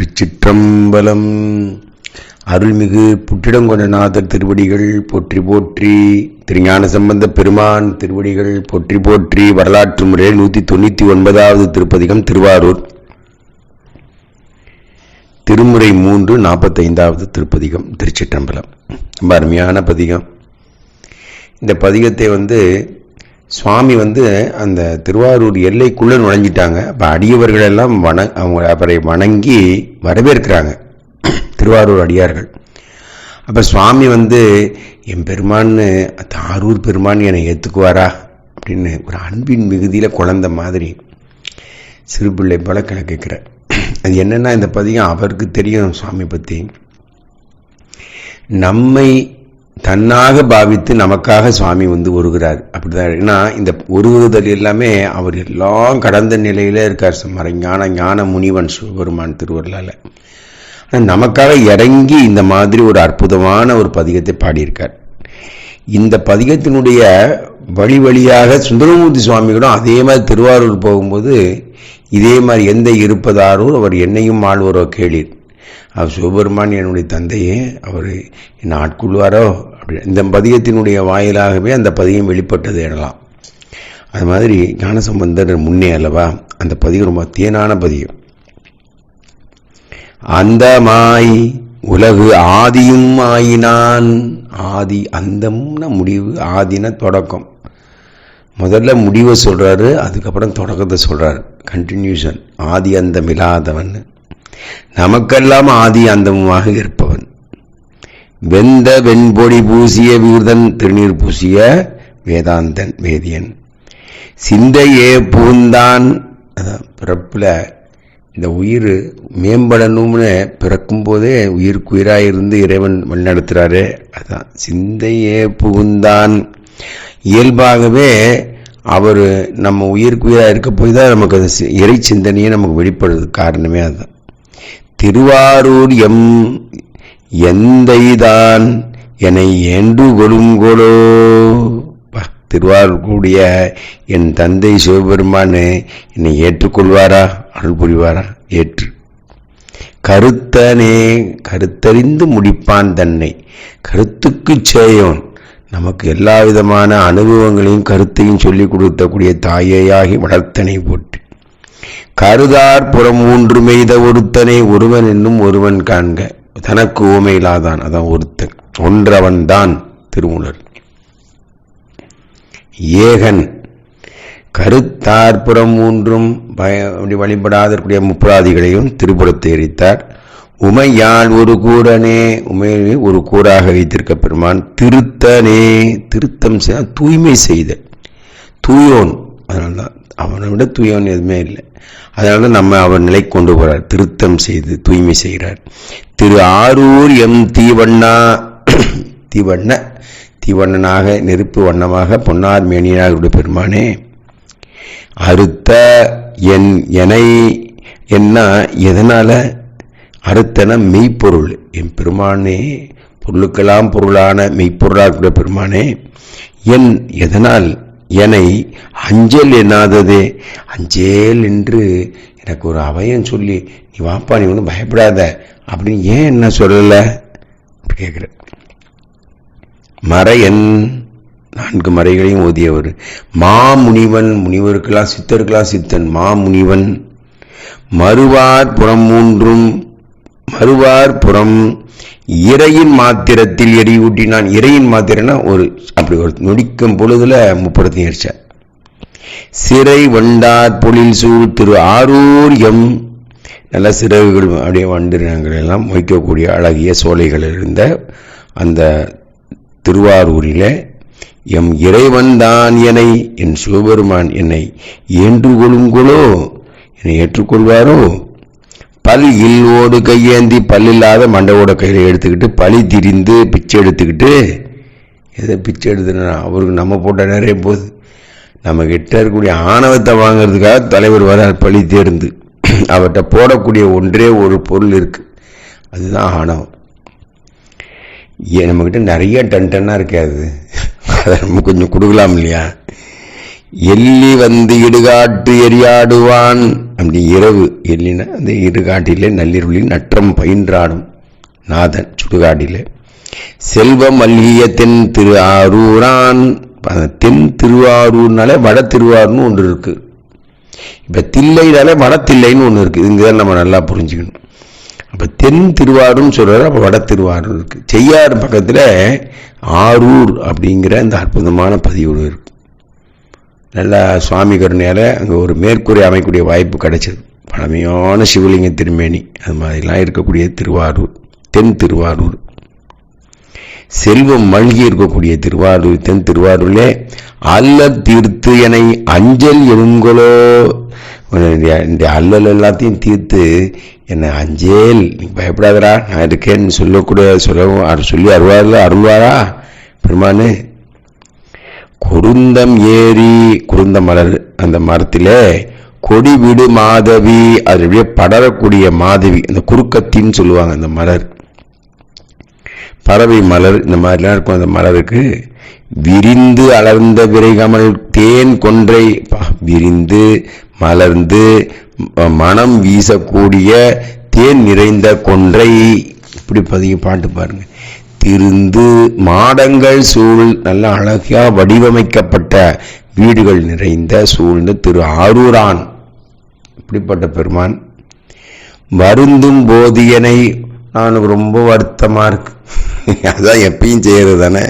திருச்சிற்றம்பலம். அருள்மிகு புற்றிடங்கொண்டநாதர் திருவடிகள் போற்றி போற்றி திருஞான சம்பந்த பெருமான் திருவடிகள் போற்றி போற்றி வரலாற்று முறையில் நூற்றி தொண்ணூற்றி ஒன்பதாவது திருப்பதிகம் திருவாரூர். திருமுறை மூன்று நாற்பத்தைந்தாவது திருப்பதிகம் திருச்சிற்றம்பலம். ரொம்ப அருமையான பதிகம். இந்த பதிகத்தை வந்து சுவாமி வந்து அந்த திருவாரூர் எல்லைக்குள்ளே நுழைஞ்சிட்டாங்க. அப்போ அடியவர்கள் எல்லாம் வண அவங்க அவரை வணங்கி வரவேற்கிறாங்க. திருவாரூர் அடியார்கள். அப்போ சுவாமி வந்து என் பெருமான்னு தாரூர் பெருமான் என்னை ஏற்றுக்குவாரா அப்படின்னு ஒரு அன்பின் மிகுதியில் குழந்த மாதிரி சிறு பிள்ளை போல கேட்குறார் அது என்னென்னா இந்த பதிகம் அவருக்கு தெரியும் சுவாமி பற்றி நம்மை தன்னாக பாவித்து நமக்காக சுவாமி வந்து உருகிறார் அப்படிதான். ஏன்னா இந்த உருகுதல் எல்லாமே அவர் எல்லாம் கடந்த நிலையில இருக்கார். மறைஞான ஞான ஞான முனிவன் சிவபெருமான் திருவருளால். ஆனால் நமக்காக இறங்கி இந்த மாதிரி ஒரு அற்புதமான ஒரு பதிகத்தை பாடியிருக்கார். இந்த பதிகத்தினுடைய வழி வழியாக சுந்தரமூர்த்தி சுவாமிகளும் அதே மாதிரி திருவாரூர் போகும்போது இதே மாதிரி எந்த இருப்பதாரோ அவர் என்னையும் ஆழ்வரோ கேளீர். அவர் சிவபெருமான் என்னுடைய தந்தையே அவர் என்னை ஆட்கொள்வாரோ? அப்படி. இந்த பதியத்தினுடைய வாயிலாகவே அந்த பதியம் வெளிப்பட்டது எனலாம். அது மாதிரி ஞானசம்பந்தர் முன்னே அல்லவா அந்த பதிகம் ரொம்ப தேனான அந்த அந்தமாய் உலகு ஆதியும் ஆயினான் ஆதி அந்தம்னா முடிவு ஆதின தொடக்கம். முதல்ல முடிவை சொல்கிறாரு அதுக்கப்புறம் தொடக்கத்தை சொல்கிறார் கண்டினியூஷன் ஆதி அந்தம் இல்லாதவன் நமக்கெல்லாம் ஆதி அந்தமுமாக இருப்பவன். வெந்த வெண்பொடி பூசிய வீர்தன் திருநீர் பூசிய வேதாந்தன் வேதியன். சிந்தையே பூந்தான். பிறப்புல இந்த உயிர் மேம்படணும்னு பிறக்கும் போதே உயிருக்கு உயிராக இருந்து இறைவன் வழிநடத்துறாரு. அதான் சிந்தையே புகுந்தான் இயல்பாகவே அவர் நம்ம உயிருக்கு உயிராக இருக்க போய் தான் நமக்கு அந்த இறை சிந்தனையே நமக்கு வெளிப்படுறது காரணமே அதுதான். திருவாரூர் எம் எந்தைதான் என்னை ஏண்டு கொழுங்கொலோ. திருவாரூர்க்கூடிய என் தந்தை சிவபெருமான் என்னை ஏற்றுக்கொள்வாரா? அருள் புரிவாரா? ஏற்று. கருத்தனே கருத்தறிந்து முடிப்பான் தன்னை. கருத்துக்கு சேயவன் நமக்கு எல்லா விதமான அனுபவங்களையும் கருத்தையும் சொல்லிக் கொடுத்தக்கூடிய தாயையாகி வளர்த்தனை போட்டு கருதார் புறம் ஊன்று மெய்த ஒருத்தனை ஒருவன் என்னும் ஒருவன் காண்க. தனக்கு ஓமையிலாதான் அதான் ஒருத்தன். ஒன்றவன் தான் திருமூலர். ஏகன். கருத்தார்புறம் மூன்றும் அப்படி வழிபடாதற்குரிய முப்புராதிகளையும் திருப்புறத்தை எரித்தார். உமையால் ஒரு கூரனே உமையை ஒரு கூறாக வைத்திருக்க பெருமான் திருத்தனே திருத்தம் தூய்மை செய்த. தூயோன். அதனால்தான் அவனை விட தூயவன் எதுவுமே இல்லை. அதனால நம்ம அவர் நிலை கொண்டு போகிறார் திருத்தம் செய்து தூய்மை செய்கிறார். திரு ஆரூர் எம் தீவண்ணா தீவண்ண தீவண்ணனாக நெருப்பு வண்ணமாக பொன்னார் மேனியனாக பெருமானே அறுத்த என் எனை என்ன எதனால்? அறுத்தன மெய்ப்பொருள். என் பெருமானே பொருளுக்கெல்லாம் பொருளான மெய்ப்பொருளாக பெருமானே என் எதனால்? என்னை அஞ்சல் என்னாததே? அஞ்சேல் என்று எனக்கு ஒரு அவயம் சொல்லி நீ வாப்பா நீ ஒன்றும் பயப்படாத. அப்படின்னு ஏன் என்ன சொல்லலை? அப்படி கேட்குற மறையன் நான்கு மறைகளையும் ஓதியவர். மாமுனிவன் முனிவருக்கெல்லாம் சித்தருக்கெல்லாம் சித்தன் மாமுனிவன் மறுவார் புறம் மூன்றும் மறுவார் புறம் இறையின் மாத்திரத்தில் எரி ஊட்டினான். இறையின் மாத்திரம்னா ஒரு அப்படி ஒரு நொடிக்கும் பொழுதுல முப்படத்தையும் எரிச்சார். சிறை வண்டார் பொழில் சூழ் திரு ஆரூர் எம் நல்ல சிறகுகள் அப்படியே வண்டினங்கள் எல்லாம். வைக்கக்கூடிய அழகிய சோலைகள் இருந்த அந்த திருவாரூரில் எம் இறைவன் தான் என்னை என் சிவபெருமான் என்னை ஏன்று கொள்ளுங்களோ என்னை ஏற்றுக்கொள்வாரோ? பல் இல்லோடு கையேந்தி பல்லில்லாத மண்டவோட கையில் எடுத்துக்கிட்டு பழி திரிந்து பிச்சை எடுத்துக்கிட்டு எதை பிச்சை எடுத்துனா அவருக்கு நம்ம போட்ட நிறைய போகுது நம்ம கிட்ட இருக்கக்கூடிய ஆணவத்தை வாங்கிறதுக்காக தலைவர் வரார் பழி தேர்ந்து. அவர்கிட்ட போடக்கூடிய ஒன்றே ஒரு பொருள் இருக்குது அதுதான் ஆணவம். நம்மக்கிட்ட நிறைய டன் டன்னாக இருக்காது. அதை நம்ம கொஞ்சம் கொடுக்கலாம் இல்லையா? எள்ளி வந்து இடுகாட்டு எரியாடுவான் அப்படி இரவு எல்லினா அந்த இடுகாட்டிலே நள்ளிருளில் நற்றம் பயின்றாடும் நாதன் சுடுகாட்டிலே. செல்வம் மல்லிய தென் திரு ஆரூரான். தென் திருவாரூர்னாலே வட திருவாரூர்னு ஒன்று இருக்கு. இப்போ தில்லைனாலே வடத்தில்லைன்னு ஒன்று இருக்கு. இங்கே நம்ம நல்லா புரிஞ்சுக்கணும். அப்போ தென் திருவாரூர்னு சொல்றாரு அப்போ வட திருவாரூர் இருக்குது செய்யாறு பக்கத்தில் ஆரூர் அப்படிங்கிற அந்த அற்புதமான பதிவு இருக்கு. நல்லா சுவாமி கருணையால் அங்கே ஒரு மேற்கூரை அமைக்கக்கூடிய வாய்ப்பு கிடைச்சது. பழமையான சிவலிங்க திருமேனி. அது மாதிரிலாம் இருக்கக்கூடிய திருவாரூர் தென் திருவாரூர். செல்வம் மல்கி இருக்கக்கூடிய திருவாரூர் தென் திருவாரூரிலே அல்ல தீர்த்து என அஞ்சல் எழுங்கொலோ. இந்த அல்லல் எல்லாத்தையும் தீர்த்து என்னை அஞ்சேல். நீ பயப்படாதரா நான் இருக்கேன்னு சொல்லக்கூடிய சொல்லவும் சொல்லி அருவாரில் அருள்வாரா? பெருமானு குருந்தம் ஏறி குருந்த மலர் அந்த மரத்திலே கொடி விடு மாதவி அது அப்படியே படரக்கூடிய மாதவி அந்த குறுக்கத்தின்னு சொல்லுவாங்க அந்த மலர். பறவை மலர் இந்த மாதிரிலாம் இருக்கும் அந்த மலருக்கு. விரிந்து அலர்ந்த விரைகமல் தேன் கொன்றை விரிந்து மலர்ந்து மனம் வீசக்கூடிய தேன் நிறைந்த கொன்றை. இப்படி பதிய பாட்டு பாருங்க. திருந்து மாடங்கள் சூழ் நல்ல அழகாக வடிவமைக்கப்பட்ட வீடுகள் நிறைந்த சூழ்ந்த திரு ஆரூரான். இப்படிப்பட்ட பெருமான். வருந்தும் போதியனை நான் ரொம்ப வருத்தமாக இருக்கு. அதான் எப்பயும் செய்யறது தானே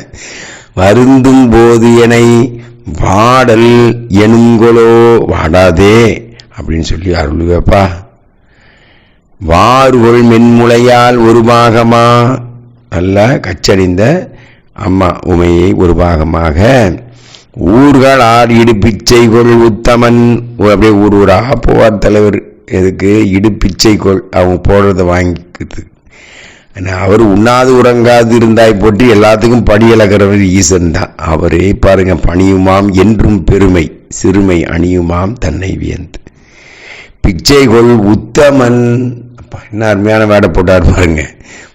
வருந்தும் போதியனை வாடல் எனுங்களோ வாடாதே அப்படின்னு சொல்லி அருள்வேப்பா வார்கொள் மென்முளையால் ஒரு பாகமா நல்லா கச்சடிந்த அம்மா உமையை ஒரு பாகமாக. ஊர்கள் ஆர் இடுப்பிச்சை கொள் உத்தமன். அப்படியே ஊர் ஊராக போவார் தலைவர். எதுக்கு? இடுப்பிச்சை கொள். அவங்க போடுறத வாங்கிக்கிறது அவர் உண்ணாது உறங்காது இருந்தாய் போட்டு எல்லாத்துக்கும் படி இழக்கிறவர் ஈசன் தான். அவரே பாருங்க பணியுமாம் என்றும் பெருமை. சிறுமை அணியுமாம் தன்னை வியந்து. பிச்சை கொள் உத்தமன். அப்பா, என்ன அருமையான வேடை போட்டார் பாருங்க.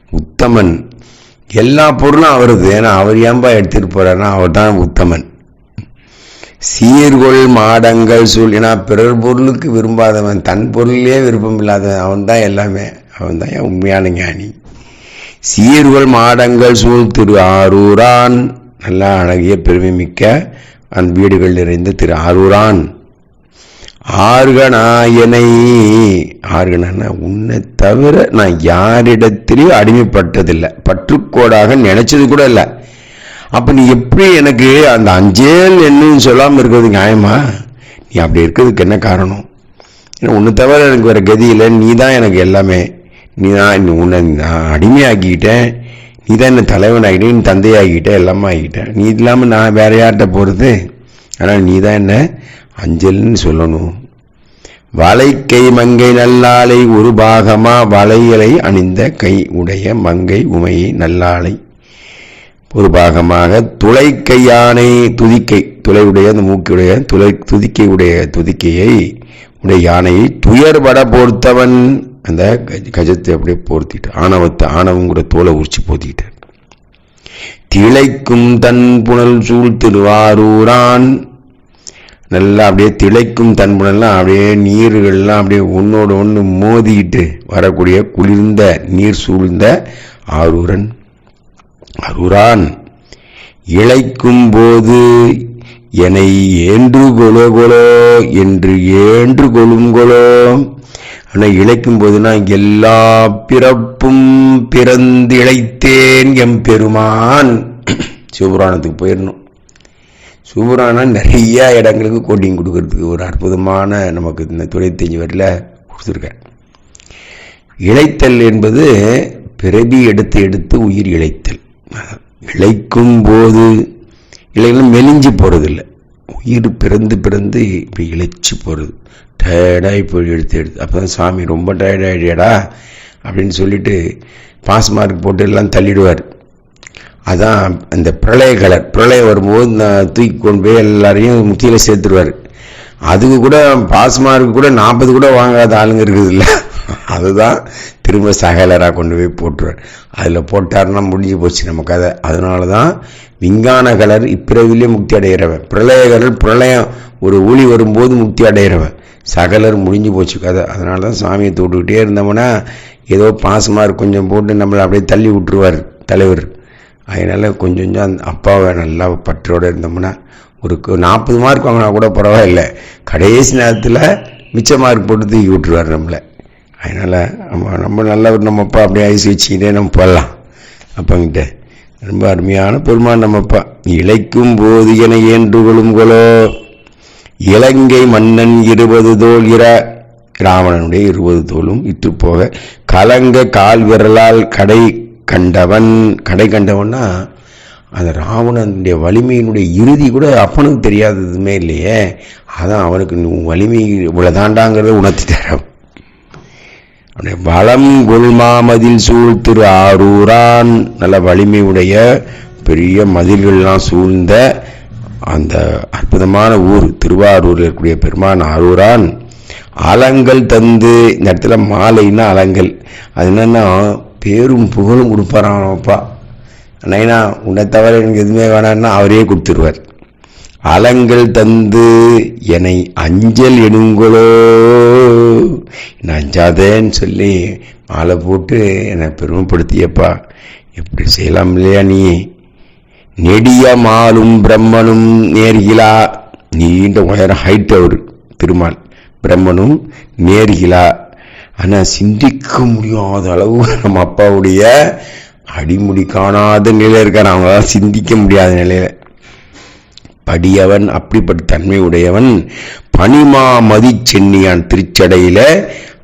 உத்தமன். எல்லா பொருளும் அவரது. ஏன்னா அவர் ஏன்பா எடுத்துட்டு போறாருன்னா அவர் தான் உத்தமன். சீர்கொள் மாடங்கள் சூழ் ஏன்னா பிறர் பொருளுக்கு விரும்பாதவன் தன் பொருளிலே விருப்பம் இல்லாதவன் அவன் தான் எல்லாமே. அவன் தான் உண்மையான ஞானி. சீர்கொள் மாடங்கள் சூழ் திரு ஆரூரான். நல்லா அழகிய பெருமை மிக்க அந்த வீடுகள் நிறைந்த திரு ஆரூரான். ஆர்கனாயனை. ஆர்கனா உன்னை தவிர நான் யாரிடத்திலையும் அடிமைப்பட்டதில்லை. பற்றுக்கோடாக நினைச்சது கூட இல்லை. அப்ப நீ எப்படி எனக்கு அந்த அஞ்சேல் என்னன்னு சொல்லாம இருக்கிறது நியாயமா? நீ அப்படி இருக்கிறதுக்கு என்ன காரணம்? ஏன்னா உன்னை தவிர எனக்கு வேற கதி இல்லை. நீ தான் எனக்கு எல்லாமே. நீ தான் உன்னை நான் அடிமையாக்கிக்கிட்டேன். நீ தான் என்ன தலைவன் நீ தந்தையாகிட்ட எல்லாமே ஆகிட்டேன் நீ இல்லாமல் நான் வேற யார்கிட்ட போகிறது ஆனால் நீ தான் என்ன? அஞ்சல்னு சொல்லணும். வளைக்கை மங்கை நல்லாலை ஒரு பாகமா வளையலை அணிந்த கை உடைய மங்கை உமையை நல்லாலை ஒரு பாகமாக துளைக்கை யானை துதிக்கை துளையுடைய அந்த மூக்கியுடைய துளை துதிக்கை உடைய துதிக்கையை உடைய யானையை துயர்பட போர்த்தவன். அந்த கஜத்தை அப்படியே போர்த்திட்டு ஆணவத்தை ஆணவம் கூட தோலை உரிச்சு போத்திக்கிட்டார் திளைக்கும் தன் புனல் சூழ் திருவாரூரான். நல்லா அப்படியே திளைக்கும் தன்புணெல்லாம் அப்படியே நீர்கள்லாம் அப்படியே ஒன்னோடு ஒன்று மோதிக்கிட்டு வரக்கூடிய குளிர்ந்த நீர் சூழ்ந்த ஆரூரன். அரூரான். இழைக்கும் போது என்னை ஏன்று கொலோ கொலோ என்று ஏன்று கொழுங்கொலோ ஆனால் இழைக்கும் போதுனா எல்லா பிறப்பும் பிறந்து இழைத்தேன் எம் பெருமான். சிவபுராணத்துக்கு போயிடணும் சிவபுராணம் நிறைய இடங்களுக்கு கோட்டிங் கொடுக்கறதுக்கு ஒரு அற்புதமான நமக்கு இந்த தொண்ணூத்தஞ்சு வரையில் கொடுத்துருக்கேன் இழைத்தல் என்பது பிறவி எடுத்து எடுத்து உயிர் இழைத்தல். இழைக்கும் போது இலைகளும் மெலிஞ்சு போகிறதில்லை உயிர் பிறந்து பிறந்து இப்போ இழைச்சி போகிறது டயர்டாகி போய் எடுத்து எடுத்து அப்போ தான் சாமி ரொம்ப டயர்டாகிடியாடா அப்படின்னு சொல்லிட்டு பாஸ் மார்க் போட்டு எல்லாம் தள்ளிடுவார். அதான் அந்த பிரளய கலர். பிரளயம் வரும்போது நான் தூக்கி கொண்டு போய் எல்லாரையும் கீழே சேர்த்துருவார். அதுக்கு கூட பாஸ் மார்க் கூட நாற்பது கூட வாங்காத ஆளுங்க இருக்குது இல்லை அதுதான் திரும்ப சகலராக கொண்டு போய் போட்டுருவார். அதில் போட்டாருன்னா முடிஞ்சு போச்சு நம்ம கதை. அதனால தான் விஞ்ஞான கலர் இப்பிறவிலே முக்தி அடைகிறவன் பிரளயகலர் பிரளயம் ஒரு ஒளி வரும்போது முக்தி அடைகிறவன் சகலர் முடிஞ்சு போச்சு கதை. அதனால தான் சாமியை தொட்டுக்கிட்டே இருந்தோம்னா ஏதோ பாசமாக கொஞ்சம் போட்டு நம்மளை அப்படியே தள்ளி விட்டுருவார் தலைவர். அதனால் கொஞ்சம் கொஞ்சம் அந்த அப்பாவை நல்லா பற்றோடு இருந்தோம்னா ஒரு நாற்பது மார்க் வாங்கினா கூட பரவாயில்ல. கடைசி நேரத்தில் மிச்ச மார்க் போட்டு தூக்கி விட்டுருவார் நம்மளை. அதனால் நம்ம நம்ம நல்லவர் நம்மப்பா அப்படியே ஐசி வச்சுக்கிட்டே நம்ம போடலாம் அப்பங்கிட்ட ரொம்ப அருமையான பெருமான் நம்மப்பா. இழைக்கும் போது என ஏன்று கொலோ. இலங்கை மன்னன் இருபது தோல்கிற ராவணனுடைய இருபது தோலும் இட்டு போக கலங்க கால் விரலால் கடை கண்டவன். கடை கண்டவன்னா அந்த ராவணனுடைய வலிமையினுடைய இறுதி கூட அப்பனுக்கு தெரியாததுமே இல்லையே. அதான் அவனுக்கு வலிமை இவ்வளோதாண்டாங்கிறத உணர்த்தி தர வளம் கொள்மாமதில் சூழ் திரு ஆரூரான். நல்ல வலிமை உடைய பெரிய மதில்கள்லாம் சூழ்ந்த அந்த அற்புதமான ஊர் திருவாரூரில் இருக்கக்கூடிய பெருமான் ஆரூரான். அலங்கள் தந்து இந்த இடத்துல மாலைன்னா அலங்கள் அது என்னன்னா பேரும் புகழும் கொடுப்பாராம் அப்பா. நைனா உன்னை தவிர எனக்கு எதுவுமே வேணான்னா அவரே கொடுத்துருவார். அலங்கள் தந்து என்னை அஞ்சல் எடுங்களோ நஞ்சாதேன்னு அஞ்சாதேன்னு சொல்லி மாலை போட்டு என்னை பெருமைப்படுத்தியப்பா. எப்படி செய்யலாம் இல்லையா நீ? நெடிய மாலும் பிரம்மனும் நேர்கிலா. நீண்ட உயரம் ஹைட் அவர் திருமால். பிரம்மனும் நேர்கிலா. ஆனால் சிந்திக்க முடியாத அளவு நம்ம அப்பாவுடைய அடிமுடி காணாத நிலையில் இருக்கார். அவங்களால சிந்திக்க முடியாத நிலையில. படியவன் அப்படிப்பட்ட தன்மை உடையவன் பனிமா மதி சென்னியான் திருச்சடையில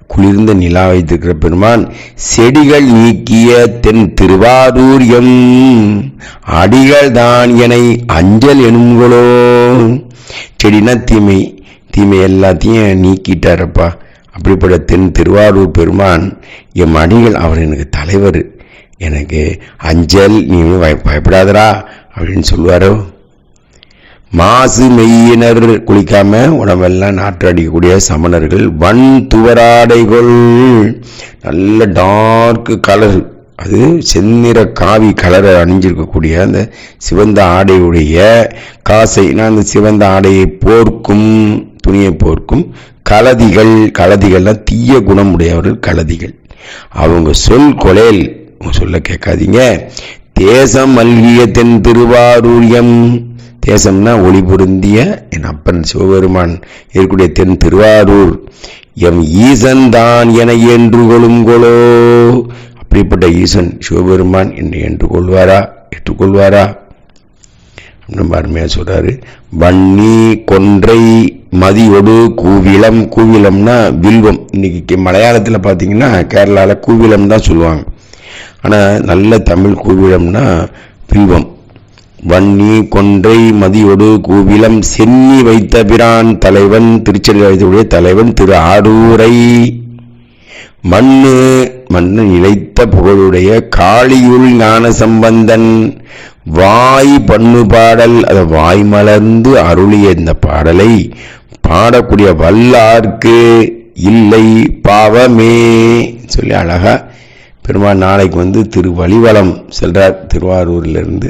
குளிர்ந்த நிலா வைத்திருக்கிற பெருமான் செடிகள் நீக்கிய தென் திருவாரூர் எம் அடிகள் தான் என அஞ்சல் எனுங்களோ செடினா தீமை தீமை எல்லாத்தையும் நீக்கிட்டாரப்பா. அப்படிப்பட்ட தென் திருவாரூர் பெருமான் எம் அடிகள் அவர் எனக்கு தலைவர். எனக்கு அஞ்சல் நீ பயப்படாதரா அப்படின்னு சொல்லுவாரோ. மாசு மெய்யினர் குளிக்காம உடம்பெல்லாம் நாற்று அடிக்கக்கூடிய சமணர்கள் வன் துவராடைகள். நல்ல டார்க் கலர் அது செந்நிற காவி கலரை அணிஞ்சிருக்கக்கூடிய அந்த சிவந்த ஆடையுடைய காசைனா அந்த சிவந்த ஆடையை போர்க்கும் துணியை போர்க்கும் கலதிகள் கலதிகள்லாம் தீய குணமுடையவர்கள் கலதிகள். அவங்க சொல் கொலையில் சொல்ல கேட்காதீங்க. தேசம் மல்கிய தென் திருவாரூரியம். தேசம்னா ஒளி பொருந்திய என் அப்பன் சிவபெருமான் இருக்கக்கூடிய தென் திருவாரூர். எம் ஈசன் தான் என என்று கொள்ளுங்கொளோ அப்படிப்பட்ட ஈசன் சிவபெருமான் என்னை என்று கொள்வாரா ஏற்றுக்கொள்வாரா? ரொம்ப அருமையாக சொல்றாரு. வன்னி கொன்றை மதியோடு கூவிலம் கூவிலம்னா வில்வம். இன்னைக்கு மலையாளத்தில் பார்த்தீங்கன்னா கேரளாவில் கூவிலம் தான் சொல்லுவாங்க. ஆனால் நல்ல தமிழ் கூவிலம்னா வில்வம். வன்னி கொன்றை மதியொடு கூவிலம் சென்னி வைத்த பிரான் தலைவன் திருச்செல்வி தலைவன் திரு ஆரூரை. மண்ணு மண்ணு நிலைத்த புகழுடைய காளியுள் ஞான சம்பந்தன் வாய் பண்ணு பாடல் அதை வாய் மலர்ந்து அருளிய இந்த பாடலை பாடக்கூடிய வல்லார்க்கு இல்லை பாவமே சொல்லி அழகா பெருமாள் நாளைக்கு வந்து திரு வழிவலம் செல்றார் திருவாரூரிலிருந்து.